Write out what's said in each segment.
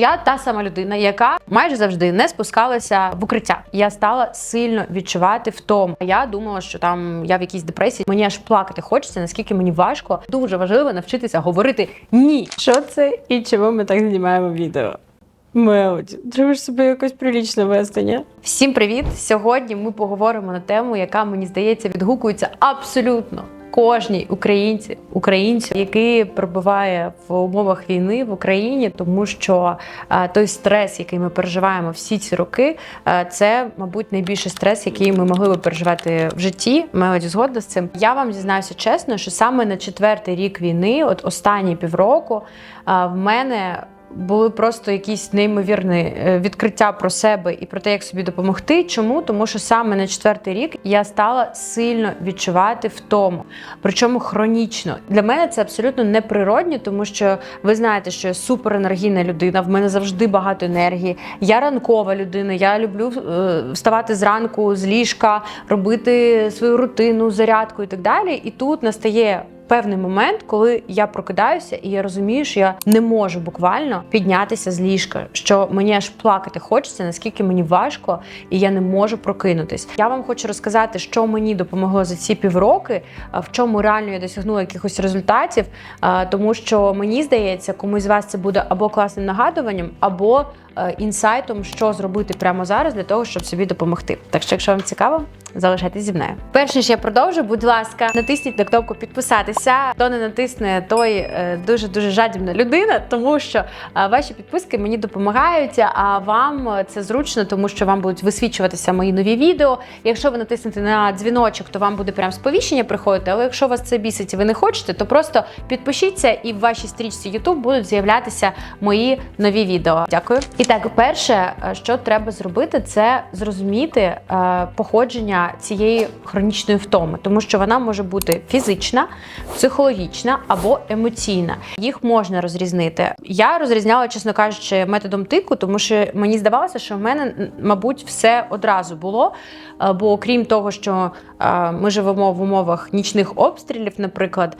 Я та сама людина, яка майже завжди не спускалася в укриття. Я стала сильно відчувати втому. Я думала, що там я в якійсь депресії. Мені аж плакати хочеться, наскільки мені важко. Дуже важливо навчитися говорити ні. Що це і чому ми так знімаємо відео? Мелоді, треба ж себе якось прилічно вести, ні? Всім привіт! Сьогодні ми поговоримо на тему, яка мені здається відгукується абсолютно кожній українці, українцю, який перебуває в умовах війни в Україні, тому що е, той стрес, який ми переживаємо всі ці роки, е, це, мабуть, найбільший стрес, який ми могли би переживати в житті. Мелоді згодна з цим. Я вам зізнаюся чесно, що саме на четвертий рік війни, от останні півроку, е, в мене були просто якісь неймовірні е, відкриття про себе і про те, як собі допомогти. Чому? Тому що саме на четвертий рік я стала сильно відчувати втому, причому хронічно. Для мене це абсолютно неприродні, тому що ви знаєте, що я суперенергійна людина. В мене завжди багато енергії. Я ранкова людина. Я люблю е, вставати зранку з ліжка, робити свою рутину, зарядку і так далі. І тут настає певний момент, коли я прокидаюся, і я розумію, що я не можу буквально піднятися з ліжка, що мені аж плакати хочеться, наскільки мені важко, і я не можу прокинутись. Я вам хочу розказати, що мені допомогло за ці півроки, в чому реально я досягнула якихось результатів, тому що мені здається, комусь з вас це буде або класним нагадуванням, або е, інсайтом, що зробити прямо зараз для того, щоб собі допомогти. Так що, якщо вам цікаво, залишайтесь зі мною. Перш ніж я продовжу, будь ласка, натисніть на кнопку підписатися. Хто не натисне, той дуже дуже жадібна людина, тому що е, ваші підписки мені допомагають. А вам е, це зручно, тому що вам будуть висвічуватися мої нові відео. Якщо ви натиснете на дзвіночок, то вам буде прям сповіщення приходити. Але якщо вас це бісить і ви не хочете, то просто підпишіться, і в вашій стрічці YouTube будуть з'являтися мої нові відео. Дякую. І так, перше, е, що треба зробити, це зрозуміти е, походження цієї хронічної втоми, тому що вона може бути фізична, психологічна або емоційна. Їх можна розрізнити. Я розрізняла, чесно кажучи, методом тику, тому що мені здавалося, що в мене, мабуть, все одразу було. Е, Бо крім того, що ми живемо в умовах нічних обстрілів, наприклад,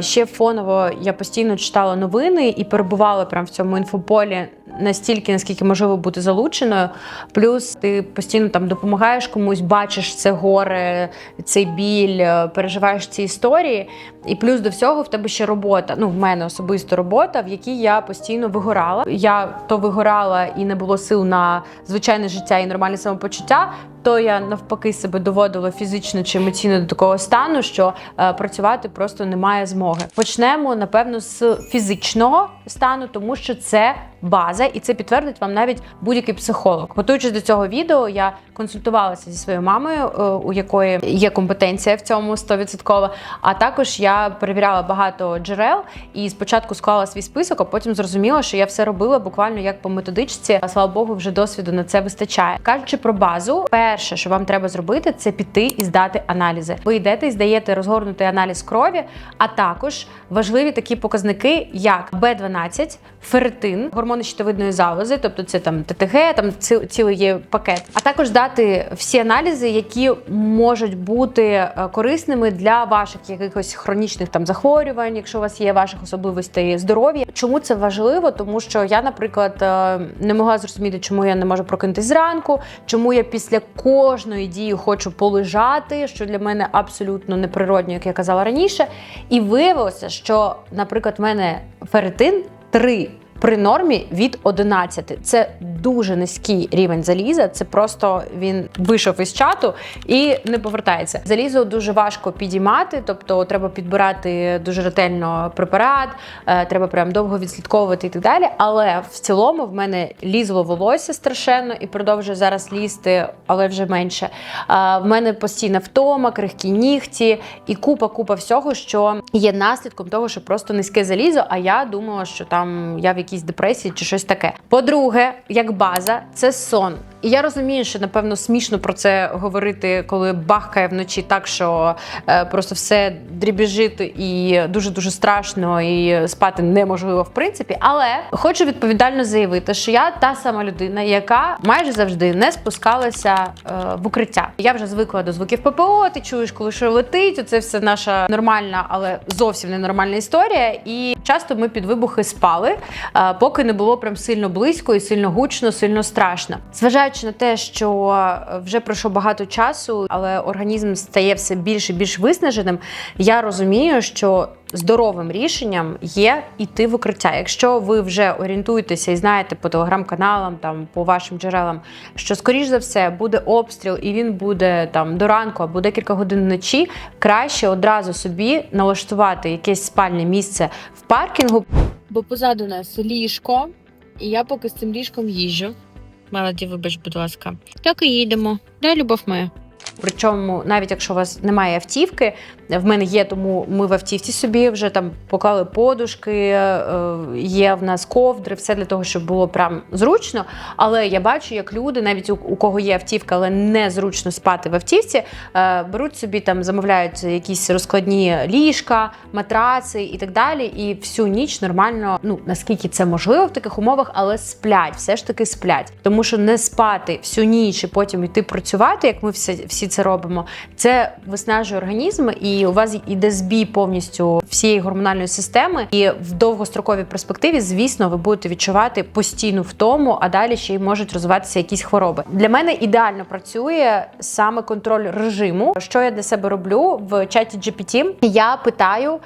ще фоново я постійно читала новини і перебувала прямо в цьому інфополі настільки, наскільки можливо бути залученою. Плюс ти постійно там допомагаєш комусь, бачиш це горе, цей біль, е, переживаєш ці історії. І плюс до всього в тебе ще робота. Ну, в мене особисто робота, в якій я постійно вигорала. Я то вигорала і не було сил на звичайне життя і нормальне самопочуття. То я навпаки себе доводила фізично чи емоційно до такого стану, що е, працювати просто немає змоги. Почнемо напевно з фізичного стану, тому що це база, і це підтвердить вам навіть будь-який психолог. Готуючись до цього відео, я консультувалася зі своєю мамою, е, у якої є компетенція в цьому 100%, А також я перевіряла багато джерел і спочатку склала свій список, а потім зрозуміла, що я все робила буквально як по методичці. А слава Богу, вже досвіду на це вистачає. Кажучи про базу, перше, що вам треба зробити, це піти і здати аналізи. Ви йдете і здаєте розгорнутий аналіз крові, а також важливі такі показники, як Б12, ферритин, гормони щитовидної залози, тобто це там ТТГ, там цілий є пакет, а також дати всі аналізи, які можуть бути е, корисними для ваших якихось хронічних там захворювань, якщо у вас є ваших особливостей здоров'я. Чому це важливо? Тому що я, наприклад, е, не могла зрозуміти, чому я не можу прокинутись зранку, чому я після кожної дії хочу полежати, що для мене абсолютно неприродньо, як я казала раніше. І виявилося, що, наприклад, в мене ферритин 3 при нормі від 11. Це дуже низький рівень заліза. Це просто він вийшов із чату і не повертається. Залізо дуже важко підіймати, тобто треба підбирати дуже ретельно препарат, е, треба прям довго відслідковувати і так далі. Але в цілому в мене лізло волосся страшенно і продовжує зараз лізти, але вже менше. Е, В мене постійна втома, крихкі нігті і купа, купа всього, що є наслідком того, що просто низьке залізо. А я думала, що там я в якійсь депресії чи щось таке. По-друге, як база, це сон. І я розумію, що напевно смішно про це говорити, коли бахкає вночі так, що е, просто все дрібіжить і дуже дуже страшно, і спати неможливо в принципі. Але хочу відповідально заявити, що я та сама людина, яка майже завжди не спускалася е, в укриття. Я вже звикла до звуків ППО. Ти чуєш, коли що летить. Це все наша нормальна, але зовсім не нормальна історія. І часто ми під вибухи спали, е, поки не було прям сильно близько і сильно гучно, сильно страшно. Зважаючи на те, що вже пройшло багато часу, але організм стає все більш і більш виснаженим. Я розумію, що здоровим рішенням є йти в укриття. Якщо ви вже орієнтуєтеся і знаєте по телеграм-каналам, там по вашим джерелам, що скоріш за все буде обстріл, і він буде там до ранку або декілька годин вночі, краще одразу собі налаштувати якесь спальне місце в паркінгу. Бо позаду нас ліжко, і я поки з цим ліжком їжджу. Мелоді, вибач, будь ласка. Так і їдемо. Де любов моя? Причому, навіть якщо у вас немає автівки, в мене є, тому ми в автівці собі вже там поклали подушки, е, є в нас ковдри, все для того, щоб було прям зручно. Але я бачу, як люди, навіть у, кого є автівка, але не зручно спати в автівці, е, беруть собі там, замовляють якісь розкладні ліжка, матраци і так далі. І всю ніч нормально, ну наскільки це можливо в таких умовах, але сплять, все ж таки сплять. Тому що не спати всю ніч і потім йти працювати, як ми всі, всі це робимо, це виснажує організм, і у вас іде збій повністю всієї гормональної системи. І в довгостроковій перспективі, звісно, ви будете відчувати постійну втому, а далі ще й можуть розвиватися якісь хвороби. Для мене ідеально працює саме контроль режиму. Що я для себе роблю в чаті GPT? Я питаю,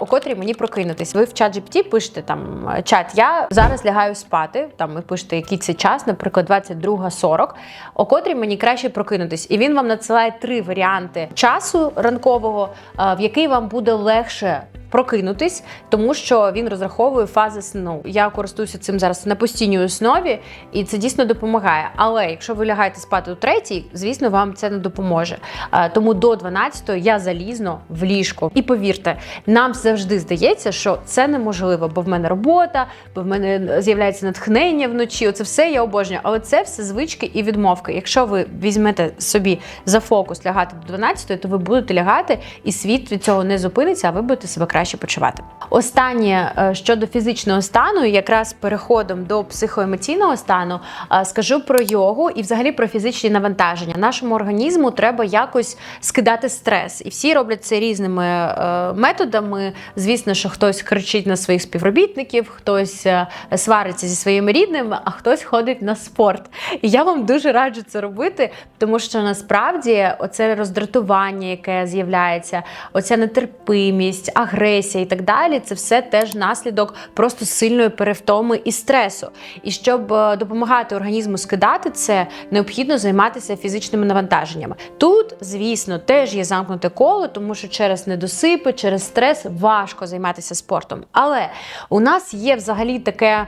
у котрій мені прокинутись. Ви в чат GPT пишете там чат. Я зараз лягаю спати. Там ви пишете, який це час, наприклад, 22.40, о котрій мені краще прокинутись. І він вам надсилає три варіанти часу ранкового, в який вам буде легше. Прокинутись, тому що він розраховує фази сну. Я користуюся цим зараз на постійній основі, і це дійсно допомагає. Але якщо ви лягаєте спати у третій, звісно, вам це не допоможе. Тому до 12 я залізно в ліжко. І повірте, нам завжди здається, що це неможливо, бо в мене робота, бо в мене з'являється натхнення вночі. Оце все я обожнюю. Але це все звички і відмовки. Якщо ви візьмете собі за фокус лягати до 12, то ви будете лягати, і світ від цього не зупиниться, а ви будете себе краще почувати. Останнє е, щодо фізичного стану, якраз переходом до психоемоційного стану, е, скажу про йогу і взагалі про фізичні навантаження. Нашому організму треба якось скидати стрес, і всі роблять це різними е, методами. Звісно, що хтось кричить на своїх співробітників, хтось свариться зі своїми рідними, а хтось ходить на спорт. І я вам дуже раджу це робити, тому що насправді оце роздратування, яке з'являється, оця нетерпимість, агресія і так далі, це все теж наслідок просто сильної перевтоми і стресу. І щоб е, допомагати організму скидати це, необхідно займатися фізичними навантаженнями. Тут, звісно, теж є замкнуте коло, тому що через недосипи, через стрес важко займатися спортом. Але у нас є взагалі таке.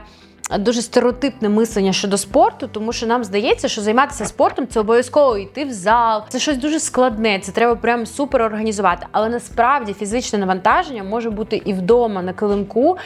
Дуже стереотипне мислення щодо спорту, тому що нам здається, що займатися спортом це обов'язково йти в зал. Це щось дуже складне, це треба прям супер організувати. Але насправді фізичне навантаження може бути і вдома на килимку,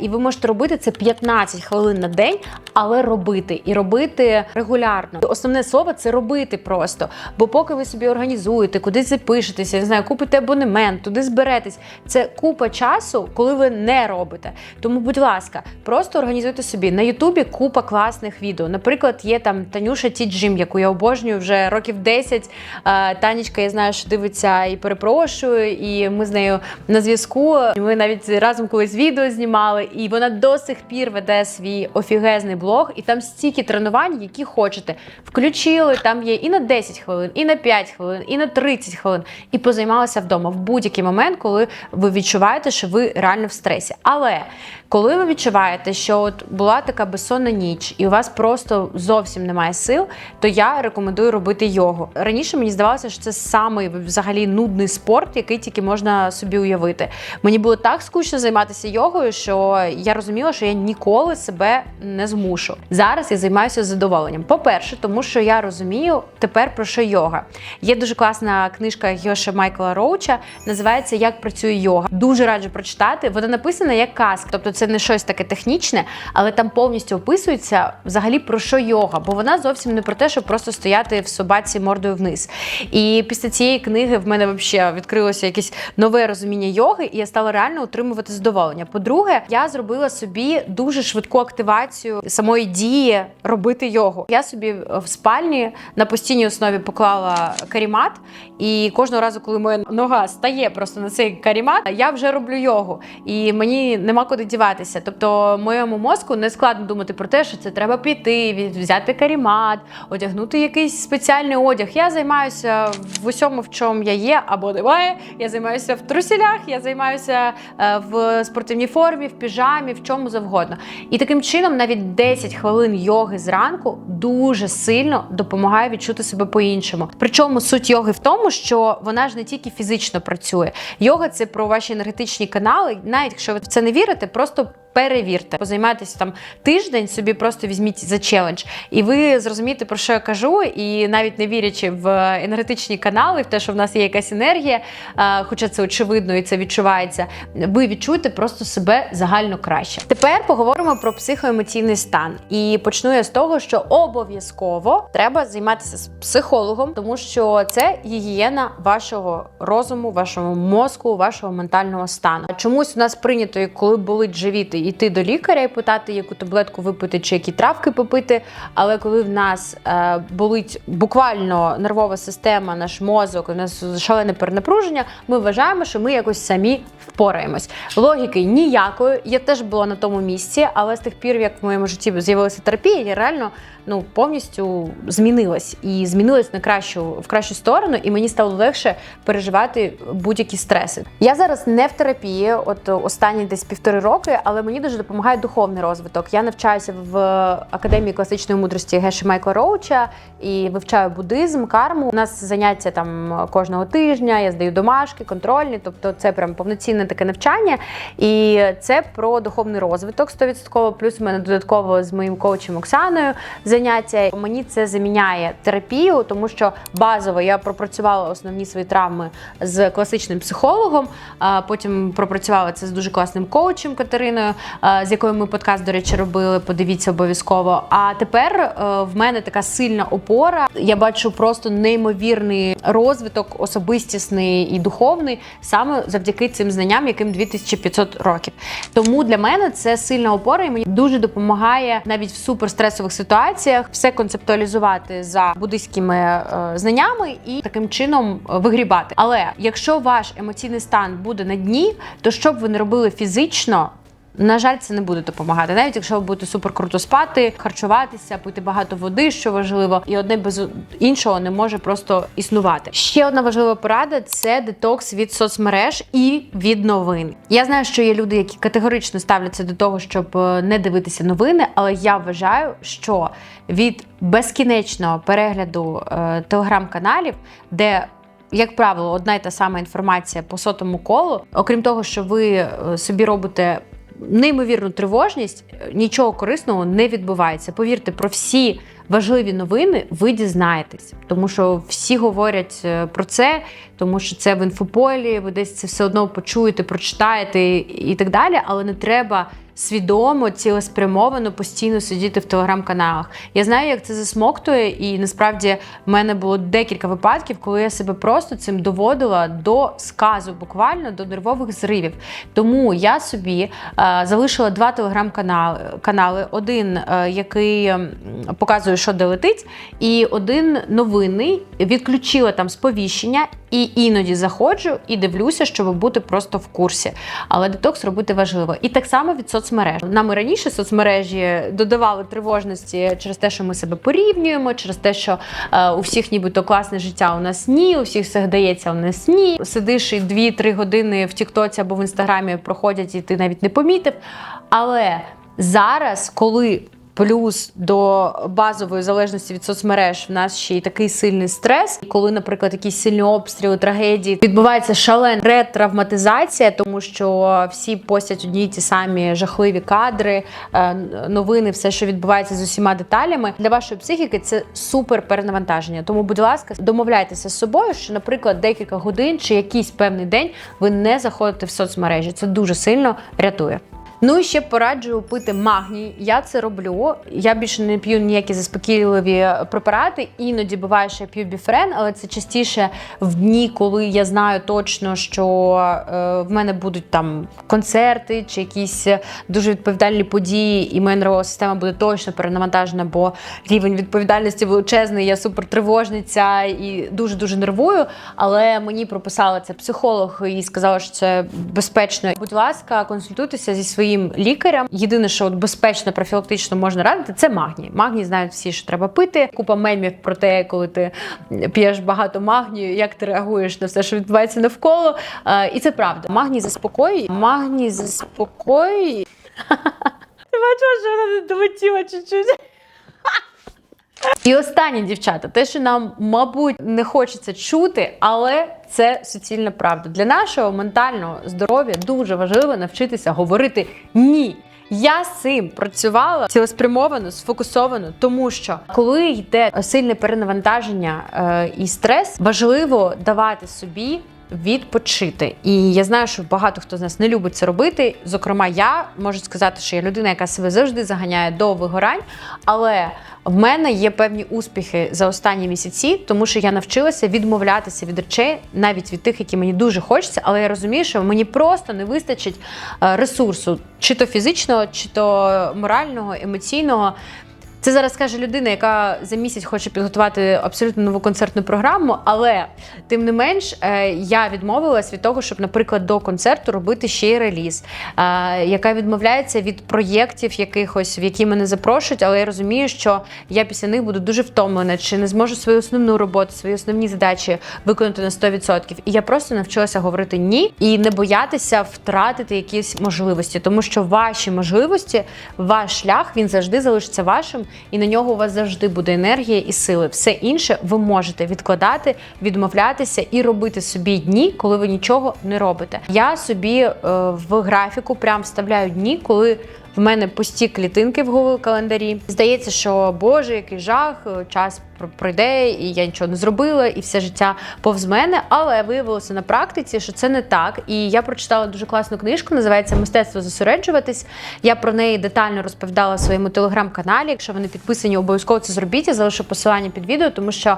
і ви можете робити це 15 хвилин на день, але робити і робити регулярно. Основне слово це робити просто. Бо поки ви собі організуєте, кудись запишетеся, не знаю, купите абонемент, туди зберетесь. Це купа часу, коли ви не робите. Тому, будь ласка, просто організуйте собі на Ютубі купа класних відео. Наприклад, є там Танюша Тіджим, яку я обожнюю вже років 10. Е, Танечка, я знаю, що дивиться і перепрошую, і ми з нею на зв'язку. Ми навіть разом колись відео знімали, і вона до сих пір веде свій офігезний блог, і там стільки тренувань, які хочете. Включили, там є і на 10 хвилин, і на 5 хвилин, і на 30 хвилин, і позаймалися вдома в будь-який момент, коли ви відчуваєте, що ви реально в стресі. Але коли ви відчуваєте, що от була така безсонна ніч, і у вас просто зовсім немає сил, то я рекомендую робити йогу. Раніше мені здавалося, що це самий взагалі нудний спорт, який тільки можна собі уявити. Мені було так скучно займатися йогою, що я розуміла, що я ніколи себе не змушую. мушу. Зараз я займаюся задоволенням. По-перше, тому що я розумію тепер про що йога. Є дуже класна книжка Йоша Майкла Роуча, називається Як працює йога. Дуже раджу прочитати. Вона написана як казка, тобто це не щось таке технічне, але там повністю описується взагалі про що йога, бо вона зовсім не про те, щоб просто стояти в собаці мордою вниз. І після цієї книги в мене взагалі відкрилося якесь нове розуміння йоги, і я стала реально отримувати задоволення. По-друге, я зробила собі дуже швидку активацію самої дії робити йогу. Я собі в спальні на постійній основі поклала карімат, і кожного разу, коли моя нога стає просто на цей карімат, я вже роблю йогу, і мені нема куди діватися. Тобто, моєму мозку не складно думати про те, що це треба піти, взяти карімат, одягнути якийсь спеціальний одяг. Я займаюся в усьому, в чому я є, або немає. Я займаюся в трусілях, я займаюся е, в спортивній формі, в піжамі, в чому завгодно. І таким чином навіть 10 хвилин йоги зранку дуже сильно допомагає відчути себе по-іншому. Причому суть йоги в тому, що вона ж не тільки фізично працює. Йога це про ваші енергетичні канали. Навіть якщо ви в це не вірите, просто перевірте, позаймайтеся там тиждень, собі просто візьміть за челендж, і ви зрозумієте, про що я кажу. І навіть не вірячи в енергетичні канали, в те, що в нас є якась енергія, хоча це очевидно і це відчувається, ви відчуєте просто себе загально краще. Тепер поговоримо про психоемоційний стан. І почну я з того, що обов'язково треба займатися з психологом, тому що це гігієна вашого розуму, вашого мозку, вашого ментального стану. Чомусь у нас прийнято, коли болить живіт, йти до лікаря і питати, яку таблетку випити чи які травки попити. Але коли в нас е, болить буквально нервова система, наш мозок, у нас шалене перенапруження, ми вважаємо, що ми якось самі впораємось. Логіки ніякої. Я теж була на тому місці, але з тих пір, як в моєму житті з'явилася терапія, я реально ну повністю змінилась і змінилась на кращу в кращу сторону, і мені стало легше переживати будь-які стреси. Я зараз не в терапії, от останні десь півтори роки, але мені дуже допомагає духовний розвиток. Я навчаюся в академії класичної мудрості Геші Майкла Роуча і вивчаю буддизм, карму. У нас заняття там кожного тижня. Я здаю домашки, контрольні, тобто це прям повноцінне таке навчання. І це про духовний розвиток 100%. Плюс у мене додатково з моїм коучем Оксаною заняття. Мені це заміняє терапію, тому що базово я пропрацювала основні свої травми з класичним психологом. а Потім пропрацювала це з дуже класним коучем Катериною, з якою ми подкаст, до речі, робили. Подивіться обов'язково. А тепер е, в мене така сильна опора. Я бачу просто неймовірний розвиток, особистісний і духовний, саме завдяки цим знанням, яким 2500 років. Тому для мене це сильна опора, і мені дуже допомагає навіть в суперстресових ситуаціях все концептуалізувати за буддийськими е, знаннями і таким чином е, вигрібати. Але якщо ваш емоційний стан буде на дні, то що б ви не робили фізично. На жаль, це не буде допомагати, навіть якщо ви будете супер круто спати, харчуватися, пити багато води, що важливо, і одне без іншого не може просто існувати. Ще одна важлива порада це детокс від соцмереж і від новин. Я знаю, що є люди, які категорично ставляться до того, щоб е, не дивитися новини, але я вважаю, що від безкінечного перегляду е, телеграм-каналів, де як правило, одна й та сама інформація по сотому колу, окрім того, що ви е, собі робите неймовірну тривожність, е, нічого корисного не відбувається. Повірте, про всі важливі новини ви дізнаєтесь, тому що всі говорять е, про це, тому що це в інфополі, ви десь це все одно почуєте, прочитаєте і так далі, але не треба. Свідомо, цілеспрямовано постійно сидіти в телеграм-каналах. Я знаю, як це засмоктує, і насправді в мене було декілька випадків, коли я себе просто цим доводила до сказу, буквально до нервових зривів. Тому я собі е, залишила два телеграм-канали. канали. Один, е, який показує, що де летить, і один новинний. Відключила там сповіщення, і іноді заходжу і дивлюся, щоб бути просто в курсі. Але детокс робити важливо. І так само від соцмереж. Нам і раніше соцмережі додавали тривожності через те, що ми себе порівнюємо, через те, що е, у всіх нібито класне життя, у нас ні, у всіх все вдається, у нас ні. Сидиш і 2-3 години в Тіктоці або в інстаграмі проходять, і ти навіть не помітив. Але зараз, коли Плюс до базової залежності від соцмереж в нас ще й такий сильний стрес. Коли, наприклад, якісь сильні обстріли, трагедії, відбувається шалена ретравматизація, тому що всі постять одні ті самі жахливі кадри, е, новини, все, що відбувається з усіма деталями. Для вашої психіки це супер перенавантаження. Тому, будь ласка, домовляйтеся з собою, що, наприклад, декілька годин чи якийсь певний день ви не заходите в соцмережі. Це дуже сильно рятує. Ну і ще пораджую пити магній. Я це роблю. Я більше не п'ю ніякі заспокійливі препарати. Іноді буває, що я п'ю біфрен, але це частіше в дні, коли я знаю точно, що е, в мене будуть там концерти чи якісь дуже відповідальні події, і моя нервова система буде точно перенавантажена, бо рівень відповідальності величезний. Я супертривожниця і дуже дуже нервую. Але мені прописала це психолог і сказала, що це безпечно. Будь ласка, консультуйтеся зі своїм лікарем. Єдине, що от безпечно профілактично можна радити, це магній. Магній знають всі, що треба пити. Купа мемів про те, коли ти п'єш багато магнію, як ти реагуєш на все, що відбувається навколо. І це правда. Магній заспокоює. Магній заспокоює. Ти бачила, що вона не долетіла чуть-чуть. І останнє, дівчата, те, що нам, мабуть, не хочеться чути, але це суцільна правда. Для нашого ментального здоров'я дуже важливо навчитися говорити ні. Я з цим працювала цілеспрямовано, сфокусовано, тому що коли йде сильне перенавантаження е, і стрес, важливо давати собі. Відпочити, і я знаю, що багато хто з нас не любить це робити. Зокрема, я можу сказати, що я людина, яка себе завжди заганяє до вигорань, але в мене є певні успіхи за останні місяці, тому що я навчилася відмовлятися від речей, навіть від тих, які мені дуже хочеться, але я розумію, що мені просто не вистачить е, ресурсу, чи то фізичного, чи то морального, емоційного. Це зараз каже людина, яка за місяць хоче підготувати абсолютно нову концертну програму. Але тим не менш, е, я відмовилась від того, щоб, наприклад, до концерту робити ще й реліз, е, яка відмовляється від проєктів якихось, в які мене запрошують. Але я розумію, що я після них буду дуже втомлена, чи не зможу свою основну роботу, свої основні задачі виконати на 100%. І я просто навчилася говорити ні і не боятися втратити якісь можливості, тому що ваші можливості, ваш шлях він завжди залишиться вашим і на нього у вас завжди буде енергія і сили. Все інше ви можете відкладати, відмовлятися і робити собі дні, коли ви нічого не робите. Я собі е, в графіку прям вставляю дні, коли. В мене пусті клітинки в Google календарі. Здається, що Боже, який жах, час пройде, і я нічого не зробила, і все життя повз мене. Але виявилося на практиці, що це не так. І я прочитала дуже класну книжку, називається Мистецтво зосереджуватись. Я про неї детально розповідала в своєму телеграм-каналі. Якщо ви не підписані, обов'язково це зробіть. Я залишу посилання під відео, тому що е,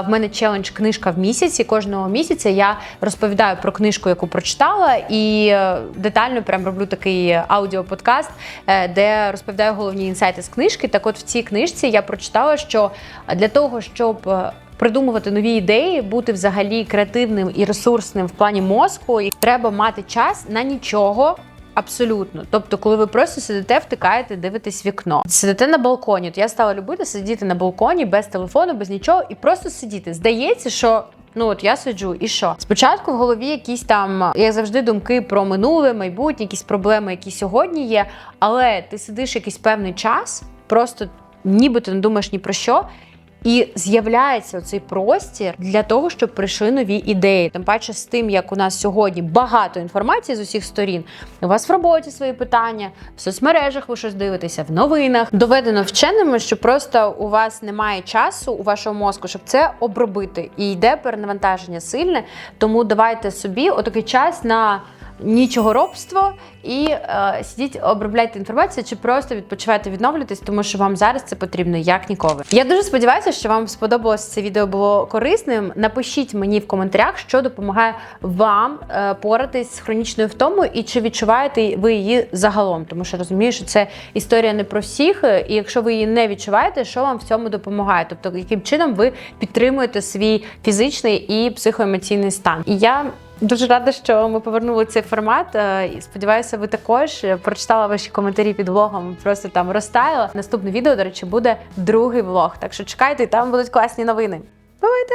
в мене челендж книжка в місяці. Кожного місяця я розповідаю про книжку, яку прочитала, і е, детально прям роблю такий аудіоподкаст, е, де розповідаю головні інсайти з книжки. Так, от в цій книжці я прочитала, що для того, щоб е, придумувати нові ідеї, бути взагалі креативним і ресурсним в плані мозку, і треба мати час на нічого. Абсолютно, тобто, коли ви просто сидите, втикаєте, дивитесь вікно, сидите на балконі. То я стала любити сидіти на балконі без телефону, без нічого, і просто сидіти. Здається, що ну от я сиджу, і що? Спочатку в голові якісь там, як завжди, думки про минуле, майбутнє, якісь проблеми, які сьогодні є. Але ти сидиш якийсь певний час, просто ніби ти не думаєш ні про що. І з'являється цей простір для того, щоб прийшли нові ідеї. Тим паче з тим, як у нас сьогодні багато інформації з усіх сторін. У вас в роботі свої питання, в соцмережах ви щось дивитеся, в новинах доведено вченими, що просто у вас немає часу у вашого мозку, щоб це обробити. І йде перенавантаження сильне. Тому давайте собі отакий час на нічого робство і е, сидіть, обробляйте інформацію, чи просто відпочивайте, відновлюйтесь, тому що вам зараз це потрібно як ніколи. Я дуже сподіваюся, що вам сподобалось це відео було корисним. Напишіть мені в коментарях, що допомагає вам е, поратись з хронічною втомою і чи відчуваєте ви її загалом, тому що розумію, що це історія не про всіх, і якщо ви її не відчуваєте, що вам в цьому допомагає? Тобто, яким чином ви підтримуєте свій фізичний і психоемоційний стан? І я Дуже рада, що ми повернули цей формат. е, сподіваюся, ви також прочитала ваші коментарі під влогом. Просто там розтаяла. Наступне відео, до речі, буде другий влог. Так що чекайте, там будуть класні новини. Бувайте!